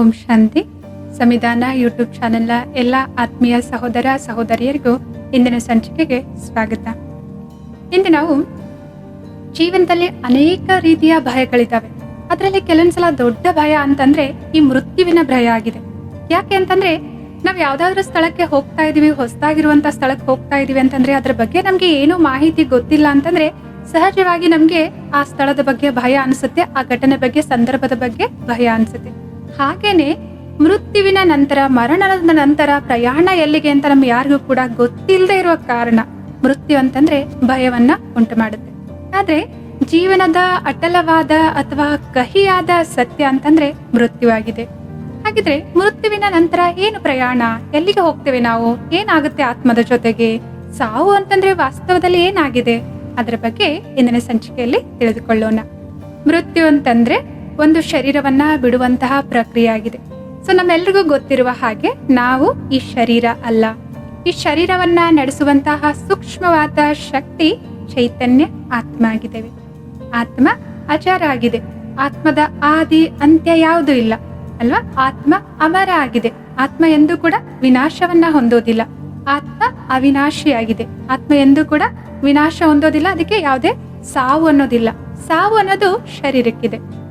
ಓಂ ಶಾಂತಿ. ಸಂವಿಧಾನ ಯೂಟ್ಯೂಬ್ ಚಾನೆಲ್ನ ಎಲ್ಲ ಆತ್ಮೀಯ ಸಹೋದರ ಸಹೋದರಿಯರಿಗೂ ಇಂದಿನ ಸಂಚಿಕೆಗೆ ಸ್ವಾಗತ. ಇಂದು ನಾವು ಜೀವನದಲ್ಲಿ ಅನೇಕ ರೀತಿಯ ಭಯಗಳಿದ್ದಾವೆ. ಅದರಲ್ಲಿ ಕೆಲವೊಂದ್ಸಲ ದೊಡ್ಡ ಭಯ ಅಂತಂದ್ರೆ ಈ ಮೃತ್ಯುವಿನ ಭಯ ಆಗಿದೆ. ಯಾಕೆ ಅಂತಂದ್ರೆ ನಾವು ಯಾವ್ದಾದ್ರು ಸ್ಥಳಕ್ಕೆ ಹೋಗ್ತಾ ಇದೀವಿ ಹೊಸದಾಗಿರುವಂತ ಸ್ಥಳಕ್ಕೆ ಹೋಗ್ತಾ ಇದೀವಿ ಅಂತಂದ್ರೆ ಅದ್ರ ಬಗ್ಗೆ ನಮ್ಗೆ ಏನೂ ಮಾಹಿತಿ ಗೊತ್ತಿಲ್ಲ ಅಂತಂದ್ರೆ ಸಹಜವಾಗಿ ನಮ್ಗೆ ಆ ಸ್ಥಳದ ಬಗ್ಗೆ ಭಯ ಅನ್ಸುತ್ತೆ, ಆ ಘಟನೆ ಬಗ್ಗೆ, ಸಂದರ್ಭದ ಬಗ್ಗೆ ಭಯ ಅನ್ಸುತ್ತೆ. ಹಾಗೇನೆ ಮೃತ್ಯುವಿನ ನಂತರ, ಮರಣದ ನಂತರ ಪ್ರಯಾಣ ಎಲ್ಲಿಗೆ ಅಂತ ನಮ್ಗೆ ಯಾರಿಗೂ ಕೂಡ ಗೊತ್ತಿಲ್ಲದೆ ಇರುವ ಕಾರಣ ಮೃತ್ಯು ಅಂತಂದ್ರೆ ಭಯವನ್ನ ಉಂಟು ಮಾಡುತ್ತೆ ಆದ್ರೆ ಜೀವನದ ಅಟಲವಾದ ಅಥವಾ ಕಹಿಯಾದ ಸತ್ಯ ಅಂತಂದ್ರೆ ಮೃತ್ಯುವಾಗಿದೆ. ಹಾಗಿದ್ರೆ ಮೃತ್ಯುವಿನ ನಂತರ ಏನು ಪ್ರಯಾಣ, ಎಲ್ಲಿಗೆ ಹೋಗ್ತೇವೆ ನಾವು, ಏನಾಗುತ್ತೆ ಆತ್ಮದ ಜೊತೆಗೆ, ಸಾವು ಅಂತಂದ್ರೆ ವಾಸ್ತವದಲ್ಲಿ ಏನಾಗಿದೆ, ಅದರ ಬಗ್ಗೆ ಇಂದಿನ ಸಂಚಿಕೆಯಲ್ಲಿ ತಿಳಿದುಕೊಳ್ಳೋಣ. ಮೃತ್ಯು ಅಂತಂದ್ರೆ ಒಂದು ಶರೀರವನ್ನ ಬಿಡುವಂತಹ ಪ್ರಕ್ರಿಯೆ ಆಗಿದೆ ಸೊ ನಮ್ಮೆಲ್ರಿಗೂ ಗೊತ್ತಿರುವ ಹಾಗೆ ನಾವು ಈ ಶರೀರ ಅಲ್ಲ. ಈ ಶರೀರವನ್ನ ನಡೆಸುವಂತಹ ಸೂಕ್ಷ್ಮವಾದ ಶಕ್ತಿ ಚೈತನ್ಯ ಆತ್ಮ ಆಗಿದ್ದೇವೆ ಆತ್ಮ ಅಚಾರ ಆಗಿದೆ. ಆತ್ಮದ ಆದಿ ಅಂತ್ಯ ಯಾವುದೂ ಇಲ್ಲ. ಅಲ್ವಾ? ಆತ್ಮ ಅಮರ ಆಗಿದೆ. ಆತ್ಮ ಎಂದೂ ಕೂಡ ವಿನಾಶವನ್ನ ಹೊಂದೋದಿಲ್ಲ. ಆತ್ಮ ಅವಿನಾಶಿಯಾಗಿದೆ ಆತ್ಮ ಎಂದೂ ಕೂಡ ವಿನಾಶ ಹೊಂದೋದಿಲ್ಲ. ಅದಕ್ಕೆ ಯಾವುದೇ ಸಾವು ಅನ್ನೋದಿಲ್ಲ. ಸಾವು ಅನ್ನೋದು ಶರೀರಕ್ಕಿದೆ.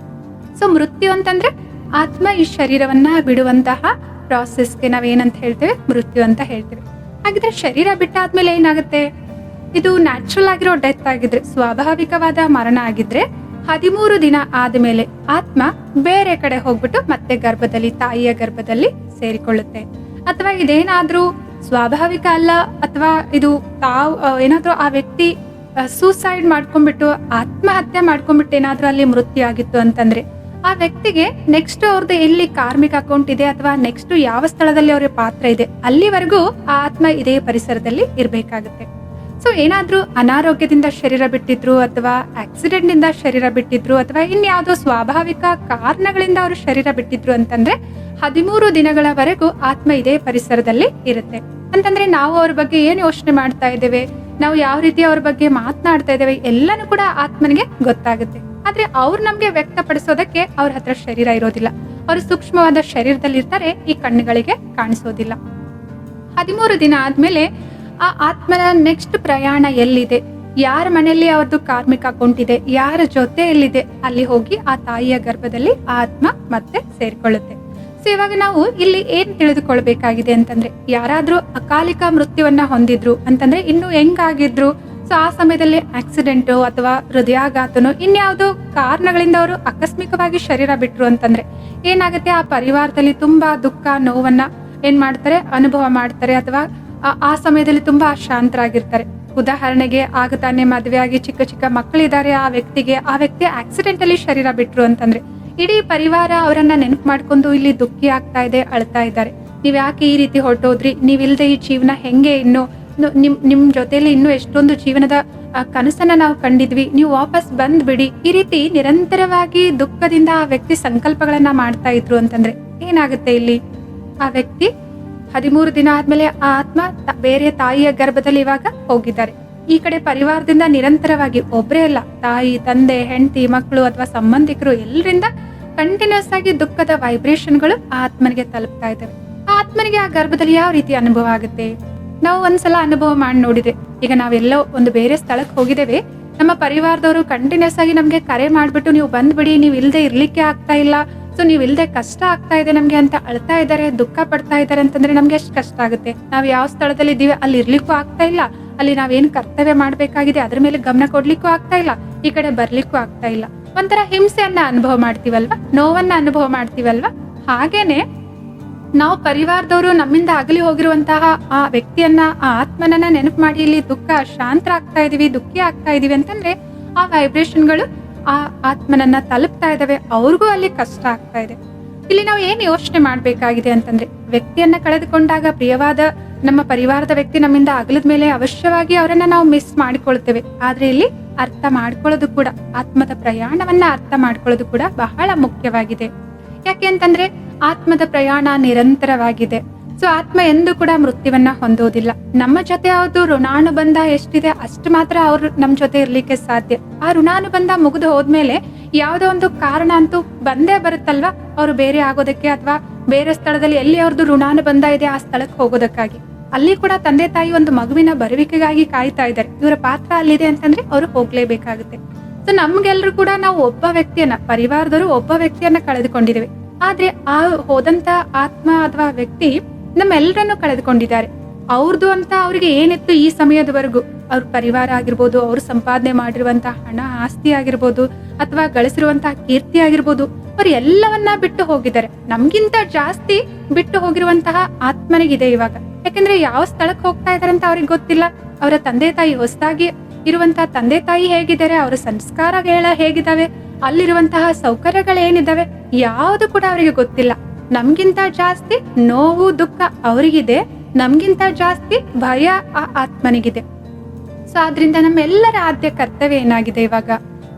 ಸೊ ಮೃತ್ಯು ಅಂತಂದ್ರೆ ಆತ್ಮ ಈ ಶರೀರವನ್ನ ಬಿಡುವಂತಹ ಪ್ರಾಸೆಸ್ಗೆ ನಾವೇನಂತ ಹೇಳ್ತೇವೆ ಮೃತ್ಯು ಅಂತ ಹೇಳ್ತೇವೆ ಹಾಗಿದ್ರೆ ಶರೀರ ಬಿಟ್ಟಾದ್ಮೇಲೆ ಏನಾಗುತ್ತೆ ಇದು ನ್ಯಾಚುರಲ್ ಆಗಿರೋ ಡೆತ್ ಆಗಿದ್ರೆ ಸ್ವಾಭಾವಿಕವಾದ ಮರಣ ಆಗಿದ್ರೆ ಹದಿಮೂರು ದಿನ ಆದ್ಮೇಲೆ ಆತ್ಮ ಬೇರೆ ಕಡೆ ಹೋಗ್ಬಿಟ್ಟು ಮತ್ತೆ ಗರ್ಭದಲ್ಲಿ ತಾಯಿಯ ಗರ್ಭದಲ್ಲಿ ಸೇರಿಕೊಳ್ಳುತ್ತೆ ಅಥವಾ ಇದೇನಾದ್ರೂ ಸ್ವಾಭಾವಿಕ ಅಲ್ಲ ಅಥವಾ ಇದು ತಾವು ಏನಾದ್ರೂ ಆ ವ್ಯಕ್ತಿ ಸೂಸೈಡ್ ಮಾಡ್ಕೊಂಡ್ಬಿಟ್ಟು ಆತ್ಮಹತ್ಯೆ ಮಾಡ್ಕೊಂಡ್ಬಿಟ್ಟು ಏನಾದ್ರೂ ಅಲ್ಲಿ ಮೃತ್ಯು ಆಗಿತ್ತು ಅಂತಂದ್ರೆ ಆ ವ್ಯಕ್ತಿಗೆ ನೆಕ್ಸ್ಟ್ ಅವ್ರದ್ದು ಎಲ್ಲಿ ಕಾರ್ಮಿಕ ಅಕೌಂಟ್ ಇದೆ ಅಥವಾ ನೆಕ್ಸ್ಟ್ ಯಾವ ಸ್ಥಳದಲ್ಲಿ ಅವ್ರ ಪಾತ್ರ ಇದೆ, ಅಲ್ಲಿವರೆಗೂ ಆ ಆತ್ಮ ಇದೇ ಪರಿಸರದಲ್ಲಿ ಇರಬೇಕಾಗುತ್ತೆ. ಸೊ ಏನಾದರೂ ಅನಾರೋಗ್ಯದಿಂದ ಶರೀರ ಬಿಟ್ಟಿದ್ರು ಅಥವಾ ಆಕ್ಸಿಡೆಂಟ್ ಇಂದ ಶರೀರ ಬಿಟ್ಟಿದ್ರು ಅಥವಾ ಇನ್ಯಾವುದೋ ಸ್ವಾಭಾವಿಕ ಕಾರಣಗಳಿಂದ ಅವರು ಶರೀರ ಬಿಟ್ಟಿದ್ರು ಅಂತಂದ್ರೆ ಹದಿಮೂರು ದಿನಗಳವರೆಗೂ ಆತ್ಮ ಇದೇ ಪರಿಸರದಲ್ಲಿ ಇರುತ್ತೆ. ಅಂತಂದ್ರೆ ನಾವು ಅವ್ರ ಬಗ್ಗೆ ಏನು ಯೋಚನೆ ಮಾಡ್ತಾ ಇದ್ದೇವೆ, ನಾವು ಯಾವ ರೀತಿ ಅವ್ರ ಬಗ್ಗೆ ಮಾತನಾಡ್ತಾ ಇದ್ದೇವೆ, ಎಲ್ಲನೂ ಕೂಡ ಆತ್ಮನಿಗೆ ಗೊತ್ತಾಗುತ್ತೆ. ಆದ್ರೆ ಅವ್ರು ನಮ್ಗೆ ವ್ಯಕ್ತಪಡಿಸೋದಕ್ಕೆ ಅವ್ರ ಹತ್ರ ಶರೀರ ಇರೋದಿಲ್ಲ. ಅವರು ಸೂಕ್ಷ್ಮವಾದ ಶರೀರದಲ್ಲಿ ಇರ್ತಾರೆ ಈ ಕಣ್ಣುಗಳಿಗೆ ಕಾಣಿಸೋದಿಲ್ಲ. ಹದಿಮೂರು ದಿನ ಆದ್ಮೇಲೆ ಆ ಆತ್ಮನ ನೆಕ್ಸ್ಟ್ ಪ್ರಯಾಣ ಎಲ್ಲಿದೆ? ಯಾರ ಮನೆಯಲ್ಲಿ ಅವ್ರದ್ದು ಕಾರ್ಮಿಕ ಇದೆ ಯಾರ ಜೊತೆಯಲ್ಲಿದೆ ಅಲ್ಲಿ ಹೋಗಿ ಆ ತಾಯಿಯ ಗರ್ಭದಲ್ಲಿ ಆತ್ಮ ಮತ್ತೆ ಸೇರ್ಕೊಳ್ಳುತ್ತೆ. ಸೊ ಇವಾಗ ನಾವು ಇಲ್ಲಿ ಏನ್ ತಿಳಿದುಕೊಳ್ಬೇಕಾಗಿದೆ ಅಂತಂದ್ರೆ, ಯಾರಾದ್ರೂ ಅಕಾಲಿಕ ಮೃತ್ಯುವನ್ನ ಹೊಂದಿದ್ರು ಅಂತಂದ್ರೆ, ಇನ್ನು ಹೆಂಗಾಗಿದ್ರು? ಆ ಸಮಯದಲ್ಲಿ ಆಕ್ಸಿಡೆಂಟು ಅಥವಾ ಹೃದಯಾಘಾತನೋ ಇನ್ಯಾವುದೋ ಕಾರಣಗಳಿಂದ ಅವರು ಆಕಸ್ಮಿಕವಾಗಿ ಶರೀರ ಬಿಟ್ರು ಅಂತಂದ್ರೆ ಏನಾಗುತ್ತೆ? ಆ ಪರಿವಾರದಲ್ಲಿ ತುಂಬಾ ದುಃಖ, ನೋವನ್ನ ಏನ್ ಮಾಡ್ತಾರೆ? ಅನುಭವ ಮಾಡ್ತಾರೆ ಅಥವಾ ಆ- ಸಮಯದಲ್ಲಿ ತುಂಬಾ ಶಾಂತರಾಗಿರ್ತಾರೆ. ಉದಾಹರಣೆಗೆ ಆಗ ತಾನೇ ಮದುವೆ ಆಗಿ ಚಿಕ್ಕ ಚಿಕ್ಕ ಮಕ್ಕಳಿದ್ದಾರೆ, ಆ ವ್ಯಕ್ತಿಗೆ, ಆ ವ್ಯಕ್ತಿ ಆಕ್ಸಿಡೆಂಟ್ ಅಲ್ಲಿ ಶರೀರ ಬಿಟ್ರು ಅಂತಂದ್ರೆ ಇಡೀ ಪರಿವಾರ ಅವರನ್ನ ನೆನಪು ಮಾಡ್ಕೊಂಡು ಇಲ್ಲಿ ದುಃಖಿ ಆಗ್ತಾ ಇದೆ, ಅಳ್ತಾ ಇದ್ದಾರೆ. ನೀವ್ ಯಾಕೆ ಈ ರೀತಿ ಹೊರಟೋದ್ರಿ? ನೀವಿಲ್ದೆ ಈ ಜೀವನ ಹೆಂಗೆ ಇನ್ನು ನಿಮ್ ನಿಮ್ ಜೊತೆಲಿ ಇನ್ನು ಎಷ್ಟೊಂದು ಜೀವನದ ಕನಸನ್ನ ನಾವು ಕಂಡಿದ್ವಿ. ನೀವು ವಾಪಸ್ ಬಂದ್ಬಿಡಿ. ಈ ರೀತಿ ನಿರಂತರವಾಗಿ ದುಃಖದಿಂದ ಆ ವ್ಯಕ್ತಿ ಸಂಕಲ್ಪಗಳನ್ನ ಮಾಡ್ತಾ ಇದ್ರು ಅಂತಂದ್ರೆ ಏನಾಗುತ್ತೆ ಇಲ್ಲಿ? ಆ ವ್ಯಕ್ತಿ ಹದಿಮೂರು ದಿನ ಆದ್ಮೇಲೆ ಆ ಆತ್ಮ ಬೇರೆ ತಾಯಿಯ ಗರ್ಭದಲ್ಲಿ ಇವಾಗ ಹೋಗಿದ್ದಾರೆ. ಈ ಕಡೆ ಪರಿವಾರದಿಂದ ನಿರಂತರವಾಗಿ ಒಬ್ರೇ ಅಲ್ಲ, ತಾಯಿ, ತಂದೆ, ಹೆಂಡತಿ, ಮಕ್ಕಳು ಅಥವಾ ಸಂಬಂಧಿಕರು ಎಲ್ಲರಿಂದ ಕಂಟಿನ್ಯೂಸ್ ಆಗಿ ದುಃಖದ ವೈಬ್ರೇಷನ್ಗಳು ಆತ್ಮನಿಗೆ ತಲುಪ್ತಾ ಇದ್ದಾವೆ. ಆತ್ಮನಿಗೆ ಆ ಗರ್ಭದಲ್ಲಿ ಯಾವ ರೀತಿ ಅನುಭವ ಆಗುತ್ತೆ? ನಾವು ಒಂದ್ಸಲ ಅನುಭವ ಮಾಡಿ ನೋಡಿದೆ. ಈಗ ನಾವೆಲ್ಲೋ ಒಂದು ಬೇರೆ ಸ್ಥಳಕ್ಕೆ ಹೋಗಿದ್ದೇವೆ. ನಮ್ಮ ಪರಿವಾರದವರು ಕಂಟಿನ್ಯೂಸ್ ಆಗಿ ನಮಗೆ ಕರೆ ಮಾಡಿಬಿಟ್ಟು ನೀವು ಬಂದ್ಬಿಡಿ, ನೀವು ಇಲ್ಲದೆ ಇರ್ಲಿಕ್ಕೆ ಆಗ್ತಾ ಇಲ್ಲ. ಸೊ ನೀವು ಇಲ್ಲದೆ ಕಷ್ಟ ಆಗ್ತಾ ಇದೆ ನಮಗೆ ಅಂತ ಅಳ್ತಾ ಇದ್ದಾರೆ ದುಃಖ ಪಡ್ತಾ ಇದ್ದಾರೆ ಅಂತಂದ್ರೆ ನಮ್ಗೆ ಎಷ್ಟು ಕಷ್ಟ ಆಗುತ್ತೆ. ನಾವು ಯಾವ ಸ್ಥಳದಲ್ಲಿ ಇದ್ದೀವಿ ಅಲ್ಲಿ ಇರ್ಲಿಕ್ಕೂ ಆಗ್ತಾ ಇಲ್ಲ. ಅಲ್ಲಿ ನಾವೇನ್ ಕರ್ತವ್ಯ ಮಾಡಬೇಕಾಗಿದೆ, ಅದ್ರ ಮೇಲೆ ಗಮನ ಕೊಡ್ಲಿಕ್ಕೂ ಆಗ್ತಾ ಇಲ್ಲ. ಈ ಕಡೆ ಬರ್ಲಿಕ್ಕೂ ಆಗ್ತಾ ಇಲ್ಲ. ಒಂಥರ ಹಿಂಸೆಯನ್ನ ಅನುಭವ ಮಾಡ್ತೀವಲ್ವಾ? ನೋವನ್ನ ಅನುಭವ ಮಾಡ್ತೀವಲ್ವಾ? ಹಾಗೇನೆ ನಾವು ಪರಿವಾರದವರು ನಮ್ಮಿಂದ ಅಗಲಿ ಹೋಗಿರುವಂತಹ ಆ ವ್ಯಕ್ತಿಯನ್ನ, ಆ ಆತ್ಮನನ್ನ ನೆನಪು ಮಾಡಿ ಇಲ್ಲಿ ದುಃಖ ಶಾಂತರಾಗ್ತಾ ಇದೀವಿ, ದುಃಖಿ ಆಗ್ತಾ ಇದೀವಿ ಅಂತಂದ್ರೆ ಆ ವೈಬ್ರೇಷನ್ಗಳು ಆ ಆತ್ಮನನ್ನ ತಲುಪ್ತಾ ಇದಾವೆ, ಅವ್ರಿಗೂ ಅಲ್ಲಿ ಕಷ್ಟ ಆಗ್ತಾ ಇದೆ. ಇಲ್ಲಿ ನಾವು ಏನ್ ಯೋಚನೆ ಮಾಡ್ಬೇಕಾಗಿದೆ ಅಂತಂದ್ರೆ, ವ್ಯಕ್ತಿಯನ್ನ ಕಳೆದುಕೊಂಡಾಗ ಪ್ರಿಯವಾದ ನಮ್ಮ ಪರಿವಾರದ ವ್ಯಕ್ತಿ ನಮ್ಮಿಂದ ಅಗಲದ ಮೇಲೆ ಅವಶ್ಯವಾಗಿ ಅವರನ್ನ ನಾವು ಮಿಸ್ ಮಾಡಿಕೊಳ್ತೇವೆ. ಆದ್ರೆ ಇಲ್ಲಿ ಅರ್ಥ ಮಾಡ್ಕೊಳ್ಳೋದು ಕೂಡ, ಆತ್ಮದ ಪ್ರಯಾಣವನ್ನ ಅರ್ಥ ಮಾಡ್ಕೊಳ್ಳೋದು ಕೂಡ ಬಹಳ ಮುಖ್ಯವಾಗಿದೆ. ಯಾಕೆ ಅಂತಂದ್ರೆ ಆತ್ಮದ ಪ್ರಯಾಣ ನಿರಂತರವಾಗಿದೆ. ಸೊ ಆತ್ಮ ಎಂದೂ ಕೂಡ ಮೃತ್ಯುವನ್ನ ಹೊಂದುವುದಿಲ್ಲ ನಮ್ಮ ಜೊತೆ ಯಾವ್ದು ಋಣಾನುಬಂಧ ಎಷ್ಟಿದೆ ಅಷ್ಟು ಮಾತ್ರ ಅವ್ರು ನಮ್ ಜೊತೆ ಇರ್ಲಿಕ್ಕೆ ಸಾಧ್ಯ. ಆ ಋಣಾನುಬಂಧ ಮುಗಿದು ಹೋದ್ಮೇಲೆ ಯಾವುದೋ ಒಂದು ಕಾರಣ ಅಂತೂ ಬಂದೇ ಬರುತ್ತಲ್ವಾ? ಅವರು ಬೇರೆ ಆಗೋದಕ್ಕೆ ಅಥವಾ ಬೇರೆ ಸ್ಥಳದಲ್ಲಿ ಎಲ್ಲಿ ಅವ್ರದ್ದು ಋಣಾನುಬಂಧ ಇದೆ ಆ ಸ್ಥಳಕ್ಕೆ ಹೋಗೋದಕ್ಕಾಗಿ. ಅಲ್ಲಿ ಕೂಡ ತಂದೆ ತಾಯಿ ಒಂದು ಮಗುವಿನ ಬರುವಿಕೆಗಾಗಿ ಕಾಯ್ತಾ ಇದ್ದಾರೆ. ಇವರ ಪಾತ್ರ ಅಲ್ಲಿದೆ ಅಂತಂದ್ರೆ ಅವರು ಹೋಗ್ಲೇಬೇಕಾಗುತ್ತೆ. ಸೊ ನಮ್ಗೆಲ್ರು ಕೂಡ ನಾವು ಒಬ್ಬ ವ್ಯಕ್ತಿಯನ್ನ, ಪರಿವಾರದವರು ಒಬ್ಬ ವ್ಯಕ್ತಿಯನ್ನ ಕಳೆದುಕೊಂಡಿದ್ದೇವೆ. ಆದ್ರೆ ಆ ಹೋದಂತ ಆತ್ಮ ಅಥವಾ ವ್ಯಕ್ತಿ ನಮ್ಮೆಲ್ಲರನ್ನು ಕಳೆದುಕೊಂಡಿದ್ದಾರೆ. ಅವ್ರದ್ದು ಅಂತ ಅವ್ರಿಗೆ ಏನಿತ್ತು ಈ ಸಮಯದವರೆಗೂ? ಅವ್ರ ಪರಿವಾರ ಆಗಿರ್ಬೋದು, ಅವ್ರು ಸಂಪಾದನೆ ಮಾಡಿರುವಂತಹ ಹಣ ಆಸ್ತಿ ಆಗಿರ್ಬೋದು, ಅಥವಾ ಗಳಿಸಿರುವಂತಹ ಕೀರ್ತಿ ಆಗಿರ್ಬೋದು, ಅವ್ರು ಎಲ್ಲವನ್ನ ಬಿಟ್ಟು ಹೋಗಿದ್ದಾರೆ. ನಮ್ಗಿಂತ ಜಾಸ್ತಿ ಬಿಟ್ಟು ಹೋಗಿರುವಂತಹ ಆತ್ಮನಿಗಿದೆ ಇವಾಗ. ಯಾಕಂದ್ರೆ ಯಾವ ಸ್ಥಳಕ್ಕೆ ಹೋಗ್ತಾ ಇದಾರೆ ಅಂತ ಅವ್ರಿಗೆ ಗೊತ್ತಿಲ್ಲ. ಅವರ ತಂದೆ ತಾಯಿ ಹೊಸದಾಗಿ ಇರುವಂತಹ ತಂದೆ ತಾಯಿ ಹೇಗಿದ್ದಾರೆ, ಅವರ ಸಂಸ್ಕಾರಗಳ ಹೇಗಿದಾವೆ ಅಲ್ಲಿರುವಂತಹ ಸೌಕರ್ಯಗಳೇನಿದಾವೆ? ಯಾವುದು ಕೂಡ ಅವರಿಗೆ ಗೊತ್ತಿಲ್ಲ. ನಮ್ಗಿಂತ ಜಾಸ್ತಿ ನೋವು, ದುಃಖ ಅವರಿಗಿದೆ. ನಮ್ಗಿಂತ ಜಾಸ್ತಿ ಭಯ ಆ ಆತ್ಮನಿಗಿದೆ. ಸೊ ಆದ್ರಿಂದ ನಮ್ಮೆಲ್ಲರ ಆದ್ಯ ಕರ್ತವ್ಯ ಏನಾಗಿದೆ ಇವಾಗ?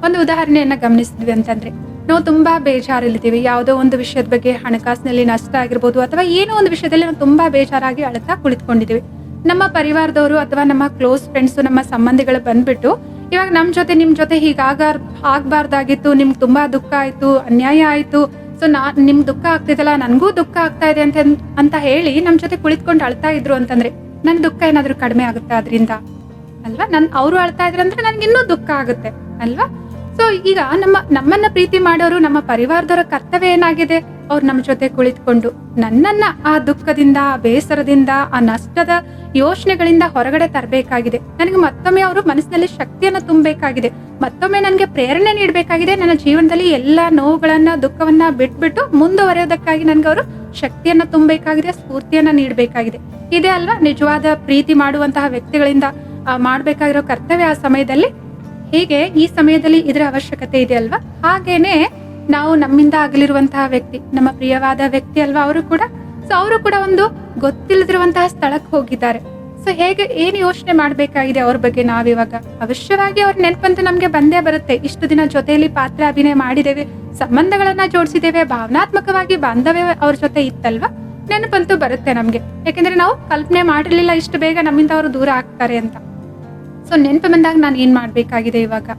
ಒಂದು ಉದಾಹರಣೆಯನ್ನ ಗಮನಿಸಿದ್ವಿ ಅಂತಂದ್ರೆ, ನಾವು ತುಂಬಾ ಬೇಜಾರಲ್ಲಿದ್ದೀವಿ. ಯಾವುದೋ ಒಂದು ವಿಷಯದ ಬಗ್ಗೆ ಹಣಕಾಸಿನಲ್ಲಿ ನಷ್ಟ ಆಗಿರ್ಬೋದು ಅಥವಾ ಏನೋ ಒಂದು ವಿಷಯದಲ್ಲಿ ನಾವು ತುಂಬಾ ಬೇಜಾರಾಗಿ ಅಳತಾ ಕುಳಿತುಕೊಂಡಿದ್ದೀವಿ. ನಮ್ಮ ಪರಿವಾರದವರು ಅಥವಾ ನಮ್ಮ ಕ್ಲೋಸ್ ಫ್ರೆಂಡ್ಸ್ ನಮ್ಮ ಸಂಬಂಧಿಗಳು ಬಂದ್ಬಿಟ್ಟು ಇವಾಗ ನಮ್ ಜೊತೆ, ನಿಮ್ ಜೊತೆ ಹೀಗಾಗ ಆಗ್ಬಾರ್ದಾಗಿತ್ತು, ನಿಮ್ಗೆ ತುಂಬಾ ದುಃಖ ಆಯ್ತು, ಅನ್ಯಾಯ ಆಯ್ತು. ಸೊ ನಾ, ನಿಮ್ ದುಃಖ ಆಗ್ತಿದಲ್ಲ ನನ್ಗೂ ದುಃಖ ಆಗ್ತಾ ಇದೆ ಅಂತ ಅಂತ ಹೇಳಿ ನಮ್ ಜೊತೆ ಕುಳಿತುಕೊಂಡು ಅಳ್ತಾ ಇದ್ರು ಅಂತಂದ್ರೆ, ನನ್ ದುಃಖ ಏನಾದರೂ ಕಡಿಮೆ ಆಗುತ್ತೆ ಅದರಿಂದ? ಅಲ್ವಾ? ನನ್, ಅವರು ಅಳ್ತಾ ಇದ್ರು ಅಂದ್ರೆ ನನ್ಗೆ ಇನ್ನೂ ದುಃಖ ಆಗುತ್ತೆ. ಅಲ್ವಾ? ಸೊ ಈಗ ನಮ್ಮ, ನಮ್ಮನ್ನ ಪ್ರೀತಿ ಮಾಡೋರು, ನಮ್ಮ ಪರಿವಾರದವರ ಕರ್ತವ್ಯ ಏನಾಗಿದೆ? ಅವ್ರು ನಮ್ಮ ಜೊತೆ ಕುಳಿತುಕೊಂಡು ನನ್ನನ್ನ ಆ ದುಃಖದಿಂದ ಆ ಬೇಸರದಿಂದ, ಆ ನಷ್ಟದ ಯೋಚನೆಗಳಿಂದ ಹೊರಗಡೆ ತರಬೇಕಾಗಿದೆ. ನನಗೆ ಮತ್ತೊಮ್ಮೆ ಅವರು ಮನಸ್ಸಿನಲ್ಲಿ ಶಕ್ತಿಯನ್ನ ತುಂಬಬೇಕಾಗಿದೆ. ಮತ್ತೊಮ್ಮೆ ನನಗೆ ಪ್ರೇರಣೆ ನೀಡಬೇಕಾಗಿದೆ. ನನ್ನ ಜೀವನದಲ್ಲಿ ಎಲ್ಲಾ ನೋವುಗಳನ್ನ, ದುಃಖವನ್ನ ಬಿಟ್ಬಿಟ್ಟು ಮುಂದುವರೆಯೋದಕ್ಕಾಗಿ ನನ್ಗೆ ಅವರು ಶಕ್ತಿಯನ್ನ ತುಂಬಬೇಕಾಗಿದೆ, ಸ್ಫೂರ್ತಿಯನ್ನ ನೀಡಬೇಕಾಗಿದೆ. ಇದೇ ಅಲ್ವಾ? ನಿಜವಾದ ಪ್ರೀತಿ ಮಾಡುವಂತಹ ವ್ಯಕ್ತಿಗಳಿಂದ ಮಾಡಬೇಕಾಗಿರೋ ಕರ್ತವ್ಯ ಆ ಸಮಯದಲ್ಲಿ. ಹೀಗೆ ಈ ಸಮಯದಲ್ಲಿ ಇದರ ಅವಶ್ಯಕತೆ ಇದೆ ಅಲ್ವಾ? ಹಾಗೇನೆ ನಾವು ನಮ್ಮಿಂದ ಆಗಲಿರುವಂತಹ ವ್ಯಕ್ತಿ, ನಮ್ಮ ಪ್ರಿಯವಾದ ವ್ಯಕ್ತಿ ಅಲ್ವಾ ಅವರು ಕೂಡ? ಸೊ ಅವರು ಕೂಡ ಒಂದು ಗೊತ್ತಿಲ್ಲದಿರುವಂತಹ ಸ್ಥಳಕ್ಕೆ ಹೋಗಿದ್ದಾರೆ. ಸೊ ಹೇಗೆ, ಏನು ಯೋಚನೆ ಮಾಡಬೇಕಾಗಿದೆ ಅವ್ರ ಬಗ್ಗೆ ನಾವಿವಾಗ? ಅವಶ್ಯವಾಗಿ ಅವ್ರ ನೆನಪಂತೂ ನಮ್ಗೆ ಬಂದೇ ಬರುತ್ತೆ. ಇಷ್ಟು ದಿನ ಜೊತೆಯಲ್ಲಿ ಪಾತ್ರ ಅಭಿನಯ ಮಾಡಿದ್ದೇವೆ, ಸಂಬಂಧಗಳನ್ನ ಜೋಡಿಸಿದ್ದೇವೆ, ಭಾವನಾತ್ಮಕವಾಗಿ ಬಾಂಧವ್ಯ ಅವ್ರ ಜೊತೆ ಇತ್ತಲ್ವಾ? ನೆನಪಂತೂ ಬರುತ್ತೆ ನಮ್ಗೆ. ಯಾಕಂದ್ರೆ ನಾವು ಕಲ್ಪನೆ ಮಾಡಿರ್ಲಿಲ್ಲ ಇಷ್ಟು ಬೇಗ ನಮ್ಮಿಂದ ಅವರು ದೂರ ಆಗ್ತಾರೆ ಅಂತ. ಸೊ ನೆನಪು ಬಂದಾಗ ನಾನು ಏನ್ ಮಾಡ್ಬೇಕಾಗಿದೆ ಇವಾಗ?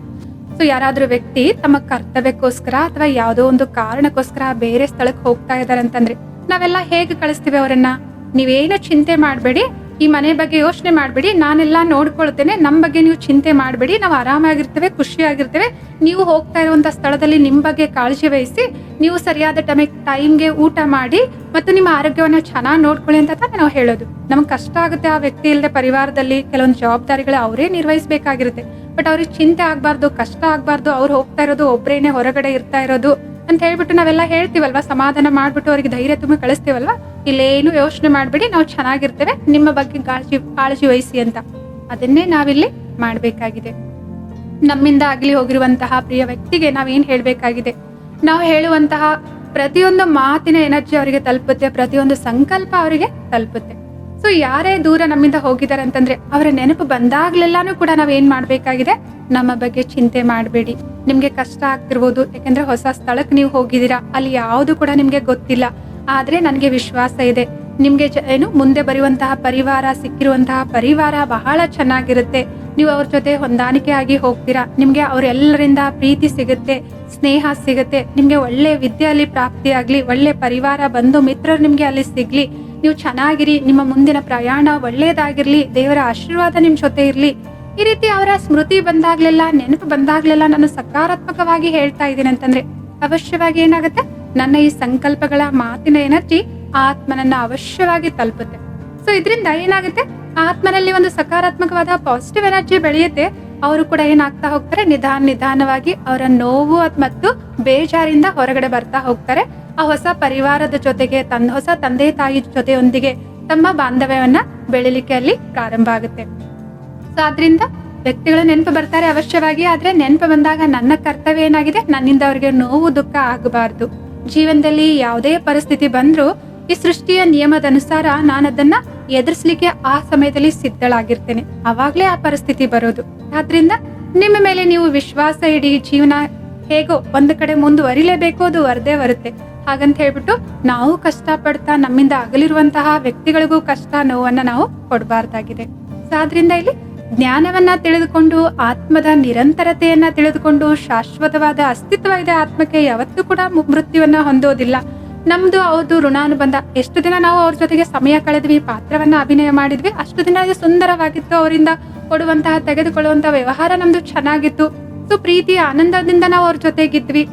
ಸೊ ಯಾರಾದ್ರೂ ವ್ಯಕ್ತಿ ತಮ್ಮ ಕರ್ತವ್ಯಕ್ಕೋಸ್ಕರ ಅಥವಾ ಯಾವುದೋ ಒಂದು ಕಾರಣಕ್ಕೋಸ್ಕರ ಬೇರೆ ಸ್ಥಳಕ್ಕೆ ಹೋಗ್ತಾ ಇದ್ದಾರೆ ಅಂತಂದ್ರೆ ನಾವೆಲ್ಲ ಹೇಗೆ ಕಳಿಸ್ತೀವಿ ಅವರನ್ನ? ನೀವೇನು ಚಿಂತೆ ಮಾಡಬೇಡಿ. ಈ ಮನೆ ಬಗ್ಗೆ ಯೋಚನೆ ಮಾಡಬೇಡಿ, ನಾನೆಲ್ಲ ನೋಡ್ಕೊಳ್ತೇನೆ. ನಮ್ಮ ಬಗ್ಗೆ ನೀವು ಚಿಂತೆ ಮಾಡಬೇಡಿ, ನಾವು ಆರಾಮಾಗಿರ್ತೇವೆ, ಖುಷಿಯಾಗಿರ್ತೇವೆ. ನೀವು ಹೋಗ್ತಾ ಇರುವಂತ ಸ್ಥಳದಲ್ಲಿ ನಿಮ್ಮ ಬಗ್ಗೆ ಕಾಳಜಿ ವಹಿಸಿ, ನೀವು ಸರಿಯಾದ ಟೈಮಿಗೆ ಟೈಮ್ಗೆ ಊಟ ಮಾಡಿ ಮತ್ತು ನಿಮ್ಮ ಆರೋಗ್ಯವನ್ನು ಚೆನ್ನಾಗಿ ನೋಡ್ಕೊಳ್ಳಿ ಅಂತ ನಾವು ಹೇಳೋದು. ನಮ್ಗೆ ಕಷ್ಟ ಆಗುತ್ತೆ ಆ ವ್ಯಕ್ತಿ ಇಲ್ಲದೆ ಪರಿವಾರದಲ್ಲಿ ಕೆಲವೊಂದು ಜವಾಬ್ದಾರಿಗಳು ಅವರೇ ನಿರ್ವಹಿಸಬೇಕಾಗಿರುತ್ತೆ. ಬಟ್ ಅವ್ರಿಗೆ ಚಿಂತೆ ಆಗಬಾರ್ದು, ಕಷ್ಟ ಆಗ್ಬಾರ್ದು, ಅವ್ರು ಹೋಗ್ತಾ ಇರೋದು ಒಬ್ಬರೇನೆ ಹೊರಗಡೆ ಇರ್ತಾ ಇರೋದು ಅಂತ ಹೇಳ್ಬಿಟ್ಟು ನಾವೆಲ್ಲ ಹೇಳ್ತೀವಲ್ವಾ? ಸಮಾಧಾನ ಮಾಡ್ಬಿಟ್ಟು ಅವ್ರಿಗೆ ಧೈರ್ಯ ತುಂಬಿ ಕಳಿಸ್ತೀವಲ್ವಾ? ಇಲ್ಲೇನು ಯೋಚನೆ ಮಾಡಬೇಡಿ, ನಾವು ಚೆನ್ನಾಗಿರ್ತೇವೆ, ನಿಮ್ಮ ಬಗ್ಗೆ ಕಾಳಜಿ ಕಾಳಜಿ ವಹಿಸಿ ಅಂತ. ಅದನ್ನೇ ನಾವಿಲ್ಲಿ ಮಾಡಬೇಕಾಗಿದೆ. ನಮ್ಮಿಂದ ಆಗಲಿ ಹೋಗಿರುವಂತಹ ಪ್ರಿಯ ವ್ಯಕ್ತಿಗೆ ನಾವೇನು ಹೇಳಬೇಕಾಗಿದೆ? ನಾವು ಹೇಳುವಂತಹ ಪ್ರತಿಯೊಂದು ಮಾತಿನ ಎನರ್ಜಿ ಅವರಿಗೆ ತಲುಪುತ್ತೆ, ಪ್ರತಿಯೊಂದು ಸಂಕಲ್ಪ ಅವರಿಗೆ ತಲುಪುತ್ತೆ. ಸೊ ಯಾರೇ ದೂರ ನಮ್ಮಿಂದ ಹೋಗಿದ್ದಾರೆ ಅಂತಂದ್ರೆ, ಅವರ ನೆನಪು ಬಂದಾಗ್ಲೆಲ್ಲಾನು ಕೂಡ ನಾವ್ ಏನ್ ಮಾಡ್ಬೇಕಾಗಿದೆ? ನಮ್ಮ ಬಗ್ಗೆ ಚಿಂತೆ ಮಾಡಬೇಡಿ. ನಿಮ್ಗೆ ಕಷ್ಟ ಆಗ್ತಿರ್ಬೋದು, ಯಾಕಂದ್ರೆ ಹೊಸ ಸ್ಥಳಕ್ಕೆ ನೀವು ಹೋಗಿದ್ದೀರಾ, ಅಲ್ಲಿ ಯಾವುದು ಕೂಡ ನಿಮ್ಗೆ ಗೊತ್ತಿಲ್ಲ. ಆದ್ರೆ ನನಗೆ ವಿಶ್ವಾಸ ಇದೆ. ನಿಮಗೆ ಏನು, ಮುಂದೆ ಬರುವಂತಹ ಪರಿವಾರ, ಸಿಕ್ಕಿರುವಂತಹ ಪರಿವಾರ ಬಹಳ ಚೆನ್ನಾಗಿರುತ್ತೆ. ನೀವು ಅವ್ರ ಜೊತೆ ಹೊಂದಾಣಿಕೆ ಆಗಿ ಹೋಗ್ತೀರಾ. ನಿಮಗೆ ಅವರೆಲ್ಲರಿಂದ ಪ್ರೀತಿ ಸಿಗುತ್ತೆ, ಸ್ನೇಹ ಸಿಗುತ್ತೆ. ನಿಮಗೆ ಒಳ್ಳೆ ವಿದ್ಯೆ ಅಲ್ಲಿ ಪ್ರಾಪ್ತಿಯಾಗ್ಲಿ ಒಳ್ಳೆ ಪರಿವಾರ ಬಂಧು ಮಿತ್ರರು ನಿಮಗೆ ಅಲ್ಲಿ ಸಿಗ್ಲಿ, ನೀವು ಚೆನ್ನಾಗಿರಿ, ನಿಮ್ಮ ಮುಂದಿನ ಪ್ರಯಾಣ ಒಳ್ಳೆಯದಾಗಿರಲಿ ದೇವರ ಆಶೀರ್ವಾದ ನಿಮ್ಮ ಜೊತೆ ಇರಲಿ. ಈ ರೀತಿ ಅವರ ಸ್ಮೃತಿ ಬಂದಾಗ್ಲೆಲ್ಲ, ನೆನಪು ಬಂದಾಗ್ಲೆಲ್ಲ ನಾನು ಸಕಾರಾತ್ಮಕವಾಗಿ ಹೇಳ್ತಾ ಇದ್ದೀನಿ ಅಂತಂದ್ರೆ, ಅವಶ್ಯವಾಗಿ ಏನಾಗುತ್ತೆ? ನನ್ನ ಈ ಸಂಕಲ್ಪಗಳ ಮಾತಿನ ಎನರ್ಜಿ ಆತ್ಮನನ್ನ ಅವಶ್ಯವಾಗಿ ತಲುಪುತ್ತೆ. ಸೊ ಇದರಿಂದ ಏನಾಗುತ್ತೆ? ಆತ್ಮನಲ್ಲಿ ಒಂದು ಸಕಾರಾತ್ಮಕವಾದ ಪಾಸಿಟಿವ್ ಎನರ್ಜಿ ಬೆಳೆಯುತ್ತೆ. ಅವರು ಕೂಡ ಏನಾಗ್ತಾ ಹೋಗ್ತಾರೆ? ನಿಧಾನ ನಿಧಾನವಾಗಿ ಅವರ ನೋವು ಮತ್ತು ಬೇಜಾರಿಂದ ಹೊರಗಡೆ ಬರ್ತಾ ಹೋಗ್ತಾರೆ. ಆ ಹೊಸ ಪರಿವಾರದ ಜೊತೆಗೆ ತನ್ನ ಹೊಸ ತಂದೆ ತಾಯಿ ಜೊತೆಯೊಂದಿಗೆ ತಮ್ಮ ಬಾಂಧವ್ಯವನ್ನ ಬೆಳಿಲಿಕ್ಕೆ ಅಲ್ಲಿ ಪ್ರಾರಂಭ ಆಗುತ್ತೆ. ಸೊ ಆದ್ರಿಂದ ವ್ಯಕ್ತಿಗಳು ನೆನಪು ಬರ್ತಾರೆ ಅವಶ್ಯವಾಗಿ, ಆದ್ರೆ ನೆನಪು ಬಂದಾಗ ನನ್ನ ಕರ್ತವ್ಯ ಏನಾಗಿದೆ? ನನ್ನಿಂದ ಅವರಿಗೆ ನೋವು, ದುಃಖ ಆಗಬಾರ್ದು. ಜೀವನದಲ್ಲಿ ಯಾವುದೇ ಪರಿಸ್ಥಿತಿ ಬಂದರೂ ಈ ಸೃಷ್ಟಿಯ ನಿಯಮದ ಅನುಸಾರ ನಾನು ಅದನ್ನ ಎದುರಿಸ್ಲಿಕ್ಕೆ ಆ ಸಮಯದಲ್ಲಿ ಸಿದ್ಧಳಾಗಿರ್ತೇನೆ. ಅವಾಗ್ಲೇ ಆ ಪರಿಸ್ಥಿತಿ ಬರೋದು. ಆದ್ರಿಂದ ನಿಮ್ಮ ಮೇಲೆ ನೀವು ವಿಶ್ವಾಸ ಇಡಿ, ಜೀವನ ಹೇಗೋ ಒಂದು ಕಡೆ ಮುಂದುವರಿಲೇಬೇಕು ಅದು ವರದೇ ಬರುತ್ತೆ. ಹಾಗಂತ ಹೇಳ್ಬಿಟ್ಟು ನಾವು ಕಷ್ಟ ಪಡ್ತಾ ನಮ್ಮಿಂದ ಅಗಲಿರುವಂತಹ ವ್ಯಕ್ತಿಗಳಿಗೂ ಕಷ್ಟ ನೋವನ್ನ ನಾವು ಕೊಡಬಾರ್ದಾಗಿದೆ. ಸೊ ಆದ್ರಿಂದ ಇಲ್ಲಿ ಜ್ಞಾನವನ್ನ ತಿಳಿದುಕೊಂಡು, ಆತ್ಮದ ನಿರಂತರತೆಯನ್ನ ತಿಳಿದುಕೊಂಡು, ಶಾಶ್ವತವಾದ ಅಸ್ತಿತ್ವ ಇದೆ ಆತ್ಮಕ್ಕೆ, ಯಾವತ್ತೂ ಕೂಡ ಮೃತ್ಯುವನ್ನ ಹೊಂದೋದಿಲ್ಲ. ನಮ್ದು ಅವ್ರದ್ದು ಋಣಾನುಬಂಧ. ಎಷ್ಟು ದಿನ ನಾವು ಅವ್ರ ಜೊತೆಗೆ ಸಮಯ ಕಳೆದ್ವಿ, ಪಾತ್ರವನ್ನ ಅಭಿನಯ ಮಾಡಿದ್ವಿ, ಅಷ್ಟು ದಿನ ಅದು ಸುಂದರವಾಗಿತ್ತು. ಅವರಿಂದ ಕೊಡುವಂತಹ ತೆಗೆದುಕೊಳ್ಳುವಂತಹ ವ್ಯವಹಾರ ನಮ್ದು ಚೆನ್ನಾಗಿತ್ತು. ಸೊ, ಪ್ರೀತಿ, ಆನಂದದಿಂದ ನಾವು ಅವ್ರ ಜೊತೆಗಿದ್ವಿ.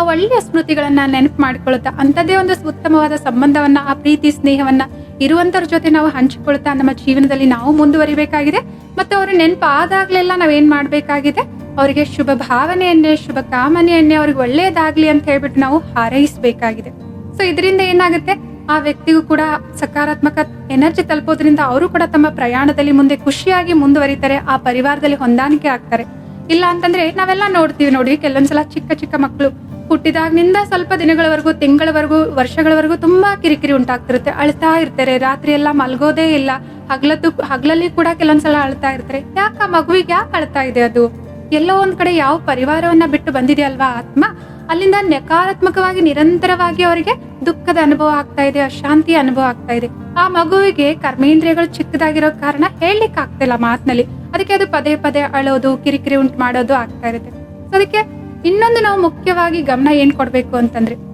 ಆ ಒಳ್ಳೆಯ ಸ್ಮೃತಿಗಳನ್ನ ನೆನಪು ಮಾಡ್ಕೊಳ್ತಾ, ಅಂಥದ್ದೇ ಒಂದು ಉತ್ತಮವಾದ ಸಂಬಂಧವನ್ನ, ಆ ಪ್ರೀತಿ, ಸ್ನೇಹವನ್ನ ಇರುವಂತರ ಜೊತೆ ನಾವು ಹಂಚಿಕೊಳ್ತಾ ನಮ್ಮ ಜೀವನದಲ್ಲಿ ನಾವು ಮುಂದುವರಿಬೇಕಾಗಿದೆ. ಮತ್ತು ಅವರು ನೆನಪು ಆದಾಗ್ಲೆಲ್ಲ ನಾವೇನು ಮಾಡಬೇಕಾಗಿದೆ? ಅವರಿಗೆ ಶುಭ ಭಾವನೆಯನ್ನೇ, ಶುಭ ಕಾಮನೆಯನ್ನೇ ಅವ್ರಿಗೆ ಒಳ್ಳೆಯದಾಗ್ಲಿ ಅಂತ ಹೇಳ್ಬಿಟ್ಟು ನಾವು ಹಾರೈಸಬೇಕಾಗಿದೆ. ಸೊ ಇದರಿಂದ ಏನಾಗುತ್ತೆ? ಆ ವ್ಯಕ್ತಿಗೂ ಕೂಡ ಸಕಾರಾತ್ಮಕ ಎನರ್ಜಿ ತಲುಪೋದ್ರಿಂದ ಅವರು ಕೂಡ ತಮ್ಮ ಪ್ರಯಾಣದಲ್ಲಿ ಮುಂದೆ ಖುಷಿಯಾಗಿ ಮುಂದುವರಿತಾರೆ, ಆ ಪರಿವಾರದಲ್ಲಿ ಹೊಂದಾಣಿಕೆ ಆಗ್ತಾರೆ. ಇಲ್ಲ ಅಂತಂದ್ರೆ ನಾವೆಲ್ಲ ನೋಡ್ತೀವಿ ನೋಡಿ, ಕೆಲವೊಂದ್ಸಲ ಚಿಕ್ಕ ಚಿಕ್ಕ ಮಕ್ಕಳು ಹುಟ್ಟಿದಾಗಿನಿಂದ ಸ್ವಲ್ಪ ದಿನಗಳವರೆಗೂ, ತಿಂಗಳವರೆಗೂ, ವರ್ಷಗಳವರೆಗೂ ತುಂಬಾ ಕಿರಿಕಿರಿ ಉಂಟಾಗ್ತಿರುತ್ತೆ. ಅಳ್ತಾ ಇರ್ತಾರೆ ರಾತ್ರಿ ಎಲ್ಲ ಮಲ್ಗೋದೇ ಇಲ್ಲ. ಹಗ್ಲತ್ತು ಹಗ್ಲಲ್ಲಿ ಕೂಡ ಕೆಲವೊಂದ್ಸಲ ಅಳ್ತಾ ಇರ್ತಾರೆ. ಯಾಕೆ ಆ ಮಗುವಿಗೆ ಯಾಕೆ ಅಳ್ತಾ ಇದೆ ಅದು? ಎಲ್ಲೋ ಒಂದ್ ಕಡೆ ಯಾವ ಪರಿವಾರವನ್ನ ಬಿಟ್ಟು ಬಂದಿದೆ ಅಲ್ವಾ ಆತ್ಮ? ಅಲ್ಲಿಂದ ನಕಾರಾತ್ಮಕವಾಗಿ, ನಿರಂತರವಾಗಿ ಅವರಿಗೆ ದುಃಖದ ಅನುಭವ ಆಗ್ತಾ ಇದೆ ಅಶಾಂತಿ ಅನುಭವ ಆಗ್ತಾ ಇದೆ. ಆ ಮಗುವಿಗೆ ಕರ್ಮೇಂದ್ರಿಯಗಳು ಚಿಕ್ಕದಾಗಿರೋ ಕಾರಣ ಹೇಳಲಿಕ್ಕೆ ಆಗ್ತಿಲ್ಲ ಮಾತಿನಲ್ಲಿ. ಅದಕ್ಕೆ ಅದು ಪದೇ ಪದೇ ಅಳೋದು, ಕಿರಿಕಿರಿ ಉಂಟು ಮಾಡೋದು ಆಗ್ತಾ ಇರುತ್ತೆ. ಅದಕ್ಕೆ ಇನ್ನೊಂದು ನಾವು ಮುಖ್ಯವಾಗಿ ಗಮನ ಏನ್ ಕೊಡ್ಬೇಕು ಅಂತಂದ್ರೆ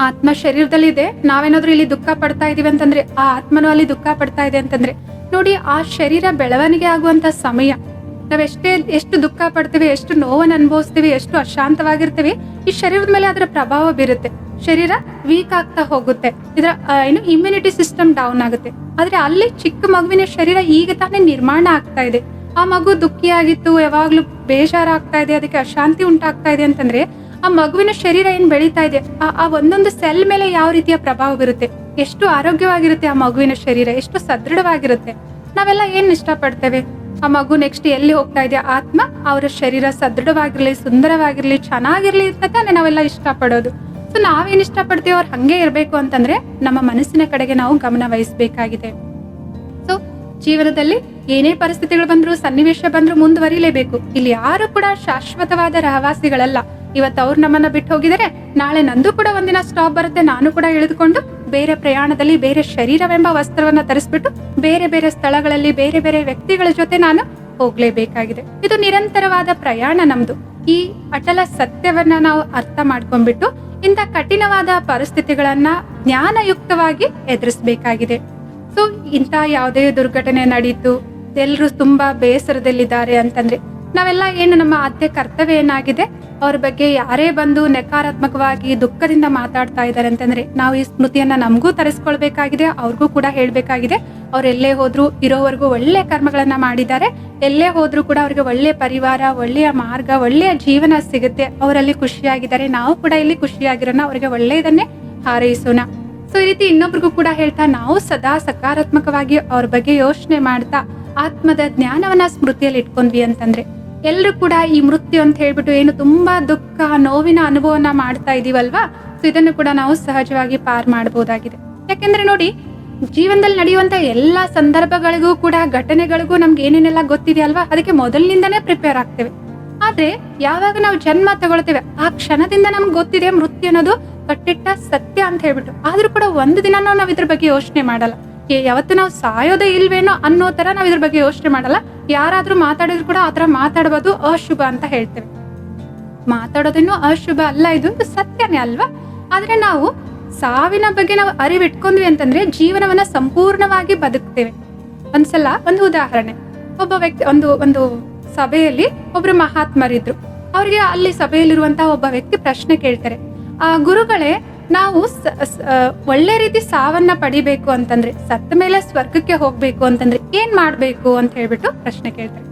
ಆತ್ಮ ಶರೀರದಲ್ಲಿದೆ, ನಾವೇನಾದ್ರೂ ಇಲ್ಲಿ ದುಃಖ ಪಡ್ತಾ ಇದೀವಿ ಅಂತಂದ್ರೆ, ಆ ಆತ್ಮನು ಅಲ್ಲಿ ದುಃಖ ಪಡ್ತಾ ಇದೆ ಅಂತಂದ್ರೆ, ನೋಡಿ ಆ ಶರೀರ ಬೆಳವಣಿಗೆ ಆಗುವಂತ ಸಮಯ. ನಾವೆಷ್ಟೇ, ಎಷ್ಟು ದುಃಖ ಪಡ್ತೀವಿ, ಎಷ್ಟು ನೋವನ್ನು ಅನುಭವಿಸ್ತೀವಿ, ಎಷ್ಟು ಅಶಾಂತವಾಗಿರ್ತೀವಿ, ಈ ಶರೀರದ ಮೇಲೆ ಅದರ ಪ್ರಭಾವ ಬೀರುತ್ತೆ. ಶರೀರ ವೀಕ್ ಆಗ್ತಾ ಹೋಗುತ್ತೆ. ಇದರ ಏನು ಇಮ್ಯುನಿಟಿ ಸಿಸ್ಟಮ್ ಡೌನ್ ಆಗುತ್ತೆ. ಆದ್ರೆ ಅಲ್ಲಿ ಚಿಕ್ಕ ಮಗುವಿನ ಶರೀರ ಈಗ ತಾನೇ ನಿರ್ಮಾಣ ಆಗ್ತಾ ಇದೆ. ಆ ಮಗು ದುಃಖಿಯಾಗಿತ್ತು, ಯಾವಾಗ್ಲೂ ಬೇಜಾರಾಗ್ತಾ ಇದೆ, ಅದಕ್ಕೆ ಅಶಾಂತಿ ಉಂಟಾಗ್ತಾ ಇದೆ ಅಂತಂದ್ರೆ ಆ ಮಗುವಿನ ಶರೀರ ಏನ್ ಬೆಳೀತಾ ಇದೆ? ಆ ಒಂದೊಂದು ಸೆಲ್ ಮೇಲೆ ಯಾವ ರೀತಿಯ ಪ್ರಭಾವ ಬೀರುತ್ತೆ ಎಷ್ಟು ಆರೋಗ್ಯವಾಗಿರುತ್ತೆ ಆ ಮಗುವಿನ ಶರೀರ? ಎಷ್ಟು ಸದೃಢವಾಗಿರುತ್ತೆ? ನಾವೆಲ್ಲ ಏನ್ ಇಷ್ಟಪಡ್ತೇವೆ? ಆ ಮಗು ನೆಕ್ಸ್ಟ್ ಎಲ್ಲಿ ಹೋಗ್ತಾ ಇದೆ? ಆತ್ಮ ಅವರ ಶರೀರ ಸದೃಢವಾಗಿರ್ಲಿ, ಸುಂದರವಾಗಿರ್ಲಿ, ಚೆನ್ನಾಗಿರ್ಲಿ ಅಂತ ತಾನೇ ನಾವೆಲ್ಲ ಇಷ್ಟಪಡೋದು. ಸೊ ನಾವೇನ್ ಇಷ್ಟಪಡ್ತೀವಿ ಅವ್ರು ಹಂಗೆ ಇರ್ಬೇಕು ಅಂತಂದ್ರೆ ನಮ್ಮ ಮನಸ್ಸಿನ ಕಡೆಗೆ ನಾವು ಗಮನ ವಹಿಸ್ಬೇಕಾಗಿದೆ. ಸೊ ಜೀವನದಲ್ಲಿ ಏನೇ ಪರಿಸ್ಥಿತಿಗಳು ಬಂದ್ರು, ಸನ್ನಿವೇಶ ಬಂದ್ರು ಮುಂದುವರಿಲೇಬೇಕು. ಇಲ್ಲಿ ಯಾರು ಕೂಡ ಶಾಶ್ವತವಾದ ರಹವಾಸಿಗಳಲ್ಲ. ಇವತ್ತು ಅವ್ರು ನಮ್ಮನ್ನ ಬಿಟ್ಟು ಹೋಗಿದರೆ ನಾಳೆ ನಂದು ಕೂಡ ಒಂದಿನ ಸ್ಟಾಪ್ ಬರುತ್ತೆ. ನಾನು ಕೂಡ ಇಳಿದುಕೊಂಡು ಬೇರೆ ಪ್ರಯಾಣದಲ್ಲಿ ಬೇರೆ ಶರೀರವೆಂಬ ವಸ್ತ್ರವನ್ನ ಧರಿಸ್ಬಿಟ್ಟು ಬೇರೆ ಬೇರೆ ಸ್ಥಳಗಳಲ್ಲಿ ಬೇರೆ ಬೇರೆ ವ್ಯಕ್ತಿಗಳ ಜೊತೆ ನಾನು ಹೋಗ್ಲೇಬೇಕಾಗಿದೆ. ಇದು ನಿರಂತರವಾದ ಪ್ರಯಾಣ ನಮ್ದು. ಈ ಅಟಲ ಸತ್ಯವನ್ನ ನಾವು ಅರ್ಥ ಮಾಡ್ಕೊಂಡ್ಬಿಟ್ಟು ಇಂಥ ಕಠಿಣವಾದ ಪರಿಸ್ಥಿತಿಗಳನ್ನ ಜ್ಞಾನಯುಕ್ತವಾಗಿ ಎದುರಿಸಬೇಕಾಗಿದೆ. ಸೊ ಇಂಥ ಯಾವುದೇ ದುರ್ಘಟನೆ ನಡೀತು ಎಲ್ಲರೂ ತುಂಬಾ ಬೇಸರದಲ್ಲಿದ್ದಾರೆ ಅಂತಂದ್ರೆ ನಾವೆಲ್ಲ ಏನು ನಮ್ಮ ಆದ್ಯ ಕರ್ತವ್ಯ ಏನಾಗಿದೆ ಅವ್ರ ಬಗ್ಗೆ ಯಾರೇ ಬಂದು ನಕಾರಾತ್ಮಕವಾಗಿ ದುಃಖದಿಂದ ಮಾತಾಡ್ತಾ ಇದ್ದಾರೆ ಅಂತಂದ್ರೆ ನಾವು ಈ ಸ್ಮೃತಿಯನ್ನ ನಮಗೂ ತರಿಸ್ಕೊಳ್ಬೇಕಾಗಿದೆ, ಅವ್ರಿಗೂ ಕೂಡ ಹೇಳ್ಬೇಕಾಗಿದೆ. ಅವ್ರು ಎಲ್ಲೇ ಹೋದ್ರು ಇರೋವರೆಗೂ ಒಳ್ಳೆ ಕರ್ಮಗಳನ್ನ ಮಾಡಿದ್ದಾರೆ. ಎಲ್ಲೇ ಹೋದ್ರು ಕೂಡ ಅವ್ರಿಗೆ ಒಳ್ಳೆ ಪರಿವಾರ, ಒಳ್ಳೆಯ ಮಾರ್ಗ, ಒಳ್ಳೆಯ ಜೀವನ ಸಿಗುತ್ತೆ. ಅವರಲ್ಲಿ ಖುಷಿಯಾಗಿದ್ದಾರೆ. ನಾವು ಕೂಡ ಇಲ್ಲಿ ಖುಷಿಯಾಗಿರೋಣ. ಅವ್ರಿಗೆ ಒಳ್ಳೆಯದನ್ನೇ ಹಾರೈಸೋಣ. ಸೊ ಈ ರೀತಿ ಇನ್ನೊಬ್ರಿಗೂ ಕೂಡ ಹೇಳ್ತಾ ನಾವು ಸದಾ ಸಕಾರಾತ್ಮಕವಾಗಿ ಅವ್ರ ಬಗ್ಗೆ ಯೋಚನೆ ಮಾಡ್ತಾ ಆತ್ಮದ ಜ್ಞಾನವನ್ನ ಸ್ಮೃತಿಯಲ್ಲಿ ಇಟ್ಕೊಂಡ್ವಿ ಅಂತಂದ್ರೆ ಎಲ್ಲರೂ ಕೂಡ ಈ ಮೃತ್ಯು ಅಂತ ಹೇಳ್ಬಿಟ್ಟು ಏನು ತುಂಬಾ ದುಃಖ, ನೋವಿನ ಅನುಭವನ ಮಾಡ್ತಾ ಇದೀವಲ್ವಾ? ಸೊ ಇದನ್ನು ಕೂಡ ನಾವು ಸಹಜವಾಗಿ ಪಾರ್ ಮಾಡಬಹುದಾಗಿದೆ ಯಾಕೆಂದ್ರೆ ನೋಡಿ, ಜೀವನದಲ್ಲಿ ನಡೆಯುವಂತ ಎಲ್ಲಾ ಸಂದರ್ಭಗಳಿಗೂ ಕೂಡ, ಘಟನೆಗಳಿಗೂ ನಮ್ಗೆ ಏನೇನೆಲ್ಲ ಗೊತ್ತಿದೆ ಅಲ್ವಾ? ಅದಕ್ಕೆ ಮೊದಲಿನಿಂದನೇ ಪ್ರಿಪೇರ್ ಆಗ್ತೇವೆ. ಆದ್ರೆ, ಯಾವಾಗ ನಾವು ಜನ್ಮ ತಗೊಳ್ತೇವೆ, ಆ ಕ್ಷಣದಿಂದ ನಮ್ಗೆ ಗೊತ್ತಿದೆ ಮೃತ್ಯು ಅನ್ನೋದು ಕಟ್ಟಿಟ್ಟ ಸತ್ಯ ಅಂತ ಹೇಳ್ಬಿಟ್ಟು. ಆದ್ರೂ ಕೂಡ ಒಂದು ದಿನ ನಾವು ಇದ್ರ ಬಗ್ಗೆ ಯೋಚನೆ ಮಾಡಲ್ಲ. ಯಾವತ್ತು ನಾವು ಸಾಯೋದೇ ಇಲ್ವೇನೋ ಅನ್ನೋ ತರ ನಾವು ಇದ್ರ ಬಗ್ಗೆ ಯೋಚನೆ ಮಾಡಲ್ಲ. ಯಾರಾದ್ರೂ ಮಾತಾಡಿದ್ರು ಕೂಡ ಆ ಆತರ ಮಾತಾಡಬಹುದು ಅಶುಭ ಅಂತ ಹೇಳ್ತೇವೆ. ಮಾತಾಡೋದೇನು ಅಶುಭ ಅಲ್ಲ, ಇದು ಸತ್ಯನೇ ಅಲ್ವಾ? ಆದ್ರೆ ನಾವು ಸಾವಿನ ಬಗ್ಗೆ ನಾವು ಅರಿವಿಟ್ಕೊಂಡ್ವಿ ಅಂತಂದ್ರೆ ಜೀವನವನ್ನ ಸಂಪೂರ್ಣವಾಗಿ ಬದುಕ್ತೇವೆ. ಒಂದ್ಸಲ ಒಂದು ಉದಾಹರಣೆ. ಒಬ್ಬ ವ್ಯಕ್ತಿ, ಒಂದು ಒಂದು ಸಭೆಯಲ್ಲಿ ಒಬ್ರು ಮಹಾತ್ಮರಿದ್ರು. ಅವ್ರಿಗೆ ಅಲ್ಲಿ ಸಭೆಯಲ್ಲಿರುವಂತಹ ಒಬ್ಬ ವ್ಯಕ್ತಿ ಪ್ರಶ್ನೆ ಕೇಳ್ತಾರೆ. ಆ ಗುರುಗಳೇ ನಾವು ಒಳ್ಳೆ ರೀತಿ ಸಾವನ್ನ ಪಡಿಬೇಕು ಅಂತಂದ್ರೆ, ಸತ್ತ ಮೇಲೆ ಸ್ವರ್ಗಕ್ಕೆ ಹೋಗ್ಬೇಕು ಅಂತಂದ್ರೆ ಏನ್ ಮಾಡ್ಬೇಕು ಅಂತ ಹೇಳ್ಬಿಟ್ಟು ಪ್ರಶ್ನೆ ಕೇಳ್ತಾರೆ.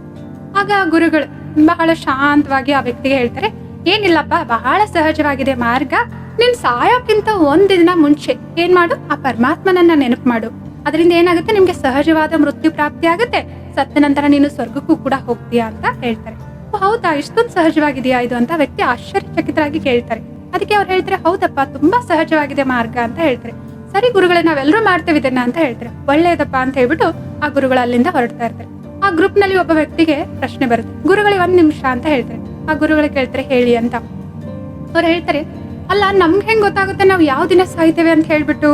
ಆಗ ಗುರುಗಳು ಬಹಳ ಶಾಂತವಾಗಿ ಆ ವ್ಯಕ್ತಿಗೆ ಹೇಳ್ತಾರೆ, ಏನಿಲ್ಲಪ್ಪ, ಬಹಳ ಸಹಜವಾಗಿದೆ ಮಾರ್ಗ, ನೀನ್ ಸಾಯೋಕ್ಕಿಂತ ಒಂದ್ ದಿನ ಮುಂಚೆ ಏನ್ ಮಾಡು, ಆ ಪರಮಾತ್ಮನನ್ನ ನೆನಪು ಮಾಡು. ಅದರಿಂದ ಏನಾಗುತ್ತೆ, ನಿಮ್ಗೆ ಸಹಜವಾದ ಮೃತ್ಯು ಪ್ರಾಪ್ತಿ ಆಗುತ್ತೆ, ಸತ್ತ ನಂತರ ನೀನು ಸ್ವರ್ಗಕ್ಕೂ ಕೂಡ ಹೋಗ್ತೀಯಾ ಅಂತ ಹೇಳ್ತಾರೆ. ಹೌದಾ, ಇಷ್ಟೊಂದು ಸಹಜವಾಗಿದೆಯಾ ಇದು ಅಂತ ವ್ಯಕ್ತಿ ಆಶ್ಚರ್ಯಚಕಿತರಾಗಿ ಕೇಳ್ತಾರೆ. ಅದಕ್ಕೆ ಅವ್ರು ಹೇಳ್ತಾರೆ, ಹೌದಪ್ಪ, ತುಂಬಾ ಸಹಜವಾಗಿದೆ ಮಾರ್ಗ ಅಂತ ಹೇಳ್ತಾರೆ. ಸರಿ ಗುರುಗಳೇ ನಾವೆಲ್ಲರೂ ಮಾಡ್ತೇವೆ ಇದನ್ನ ಅಂತ ಹೇಳ್ತಾರೆ. ಒಳ್ಳೇದಪ್ಪ ಅಂತ ಹೇಳ್ಬಿಟ್ಟು ಆ ಗುರುಗಳು ಅಲ್ಲಿಂದ ಹೊರಡ್ತಾ ಇರ್ತಾರೆ. ಆ ಗ್ರೂಪ್ನಲ್ಲಿ ಒಬ್ಬ ವ್ಯಕ್ತಿಗೆ ಪ್ರಶ್ನೆ ಬರುತ್ತೆ. ಗುರುಗಳಿಗೆ ಒಂದ್ ನಿಮಿಷ ಅಂತ ಹೇಳ್ತಾರೆ. ಆ ಗುರುಗಳು ಕೇಳ್ತಾರೆ, ಹೇಳಿ ಅಂತ. ಅವ್ರು ಹೇಳ್ತಾರೆ, ಅಲ್ಲ, ನಮ್ಗೆ ಹೆಂಗ್ ಗೊತ್ತಾಗುತ್ತೆ ನಾವು ಯಾವ ದಿನ ಸಾಯ್ತೇವೆ ಅಂತ ಹೇಳ್ಬಿಟ್ಟು?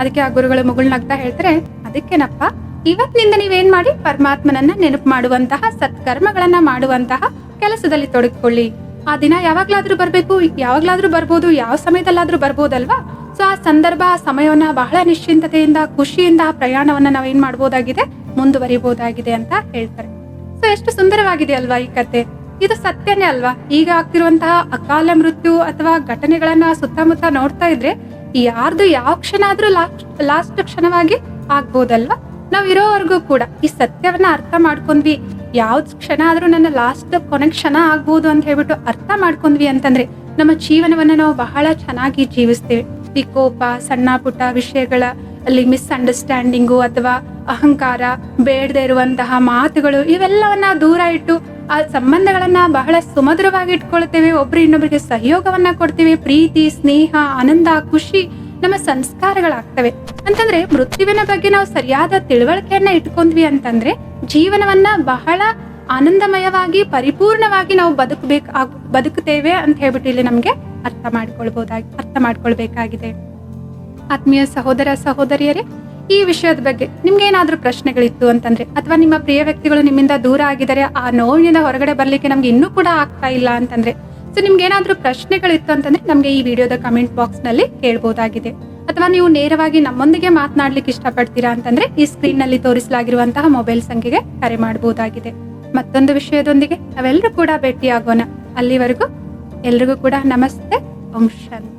ಅದಕ್ಕೆ ಆ ಗುರುಗಳು ಮುಗುಳ್ನಾಗ್ತಾ ಹೇಳ್ತಾರೆ, ಅದಕ್ಕೇನಪ್ಪ, ಇವತ್ತಿನಿಂದ ನೀವೇನ್ ಮಾಡಿ ಪರಮಾತ್ಮನನ್ನ ನೆನಪು ಮಾಡುವಂತಹ, ಸತ್ಕರ್ಮಗಳನ್ನ ಮಾಡುವಂತಹ ಕೆಲಸದಲ್ಲಿ ತೊಡಗಿಕೊಳ್ಳಿ. ಆ ದಿನ ಯಾವಾಗ್ಲಾದ್ರೂ ಬರ್ಬೇಕು, ಯಾವಾಗ್ಲಾದ್ರೂ ಬರ್ಬೋದು, ಯಾವ ಸಮಯದಲ್ಲಾದ್ರೂ ಬರ್ಬೋದಲ್ವಾ? ಸೊ ಆ ಸಂದರ್ಭ, ಆ ಸಮಯವನ್ನ ಬಹಳ ನಿಶ್ಚಿಂತತೆಯಿಂದ, ಖುಷಿಯಿಂದ, ಆ ಪ್ರಯಾಣವನ್ನ ನಾವೇನ್ ಮಾಡ್ಬೋದಾಗಿದೆ? ಮುಂದುವರಿಬಹುದಾಗಿದೆ ಅಂತ ಹೇಳ್ತಾರೆ. ಸೊ ಎಷ್ಟು ಸುಂದರವಾಗಿದೆ ಅಲ್ವಾ ಈ ಕತೆ? ಇದು ಸತ್ಯನೇ ಅಲ್ವಾ? ಈಗ ಆಗ್ತಿರುವಂತಹ ಅಕಾಲ ಮೃತ್ಯು ಅಥವಾ ಘಟನೆಗಳನ್ನ ಸುತ್ತಮುತ್ತ ನೋಡ್ತಾ ಇದ್ರೆ, ಯಾರ್ದು ಯಾವ ಕ್ಷಣ ಆದ್ರೂ ಲಾಸ್ಟ್ ಲಾಸ್ಟ್ ಕ್ಷಣವಾಗಿ ಆಗ್ಬೋದಲ್ವಾ? ನಾವ್ ಇರೋವರೆಗೂ ಕೂಡ ಈ ಸತ್ಯವನ್ನ ಅರ್ಥ ಮಾಡ್ಕೊಂಡ್ವಿ. ಯಾವ್ದ್ ಕ್ಷಣ ಆದರೂ ನನ್ನ ಲಾಸ್ಟ್ ಕೊನೆ ಕ್ಷಣ ಆಗ್ಬೋದು ಅಂತ ಹೇಳ್ಬಿಟ್ಟು ಅರ್ಥ ಮಾಡ್ಕೊಂಡ್ವಿ ಅಂತಂದ್ರೆ ನಮ್ಮ ಜೀವನವನ್ನ ನಾವು ಬಹಳ ಚೆನ್ನಾಗಿ ಜೀವಿಸ್ತೇವೆ. ವಿಕೋಪ ಸಣ್ಣ ಪುಟ್ಟ ವಿಷಯಗಳ, ಅಲ್ಲಿ ಮಿಸ್ಅಂಡರ್ಸ್ಟ್ಯಾಂಡಿಂಗು ಅಥವಾ ಅಹಂಕಾರ, ಬೇಡದೆ ಇರುವಂತಹ ಮಾತುಗಳು ಇವೆಲ್ಲವನ್ನ ದೂರ ಇಟ್ಟು ಆ ಸಂಬಂಧಗಳನ್ನ ಬಹಳ ಸುಮಧುರವಾಗಿ ಇಟ್ಕೊಳ್ತೇವೆ. ಒಬ್ರು ಇನ್ನೊಬ್ರಿಗೆ ಸಹಯೋಗವನ್ನ ಕೊಡ್ತೇವೆ. ಪ್ರೀತಿ, ಸ್ನೇಹ, ಆನಂದ, ಖುಷಿ ನಮ್ಮ ಸಂಸ್ಕಾರಗಳಾಗ್ತವೆ. ಅಂತಂದ್ರೆ ಮೃತ್ಯುವಿನ ಬಗ್ಗೆ ನಾವು ಸರಿಯಾದ ತಿಳುವಳಿಕೆಯನ್ನ ಇಟ್ಕೊಂಡ್ವಿ ಅಂತಂದ್ರೆ ಜೀವನವನ್ನ ಬಹಳ ಆನಂದಮಯವಾಗಿ, ಪರಿಪೂರ್ಣವಾಗಿ ನಾವು ಬದುಕಬೇಕು ಬದುಕುತ್ತೇವೆ ಅಂತ ಹೇಳ್ಬಿಟ್ಟು ಇಲ್ಲಿ ನಮ್ಗೆ ಅರ್ಥ ಮಾಡ್ಕೊಳ್ಬಹುದಾಗಿ ಅರ್ಥ ಮಾಡ್ಕೊಳ್ಬೇಕಾಗಿದೆ. ಆತ್ಮೀಯ ಸಹೋದರ, ಸಹೋದರಿಯರೇ, ಈ ವಿಷಯದ ಬಗ್ಗೆ ನಿಮ್ಗೆ ಏನಾದ್ರೂ ಪ್ರಶ್ನೆಗಳಿತ್ತು ಅಂತಂದ್ರೆ ಅಥವಾ ನಿಮ್ಮ ಪ್ರಿಯ ವ್ಯಕ್ತಿಗಳು ನಿಮ್ಮಿಂದ ದೂರ ಆಗಿದ್ದಾರೆ, ಆ ನೋವಿನಿಂದ ಹೊರಗಡೆ ಬರ್ಲಿಕ್ಕೆ ನಮ್ಗೆ ಇನ್ನೂ ಕೂಡ ಆಗ್ತಾ ಇಲ್ಲ ಅಂತಂದ್ರೆ ಸೊ ನಿಮ್ಗೆ ಪ್ರಶ್ನೆಗಳು ಪ್ರಶ್ನೆಗಳಿತ್ತು ಅಂತಂದ್ರೆ ನಮಗೆ ಈ ವಿಡಿಯೋದ ಕಮೆಂಟ್ ಬಾಕ್ಸ್ನಲ್ಲಿ ಕೇಳಬಹುದಾಗಿದೆ ಅಥವಾ ನೀವು ನೇರವಾಗಿ ನಮ್ಮೊಂದಿಗೆ ಮಾತನಾಡ್ಲಿಕ್ಕೆ ಇಷ್ಟಪಡ್ತೀರಾ ಅಂತಂದ್ರೆ ಈ ಸ್ಕ್ರೀನ್ನಲ್ಲಿ ತೋರಿಸಲಾಗಿರುವಂತಹ ಮೊಬೈಲ್ ಸಂಖ್ಯೆಗೆ ಕರೆ ಮಾಡಬಹುದಾಗಿದೆ ಮತ್ತೊಂದು ವಿಷಯದೊಂದಿಗೆ ನಾವೆಲ್ಲರೂ ಕೂಡ ಭೇಟಿಯಾಗೋಣ. ಅಲ್ಲಿವರೆಗೂ ಎಲ್ರಿಗೂ ಕೂಡ ನಮಸ್ತೆ. ಓಂ ಶಾಂತಿ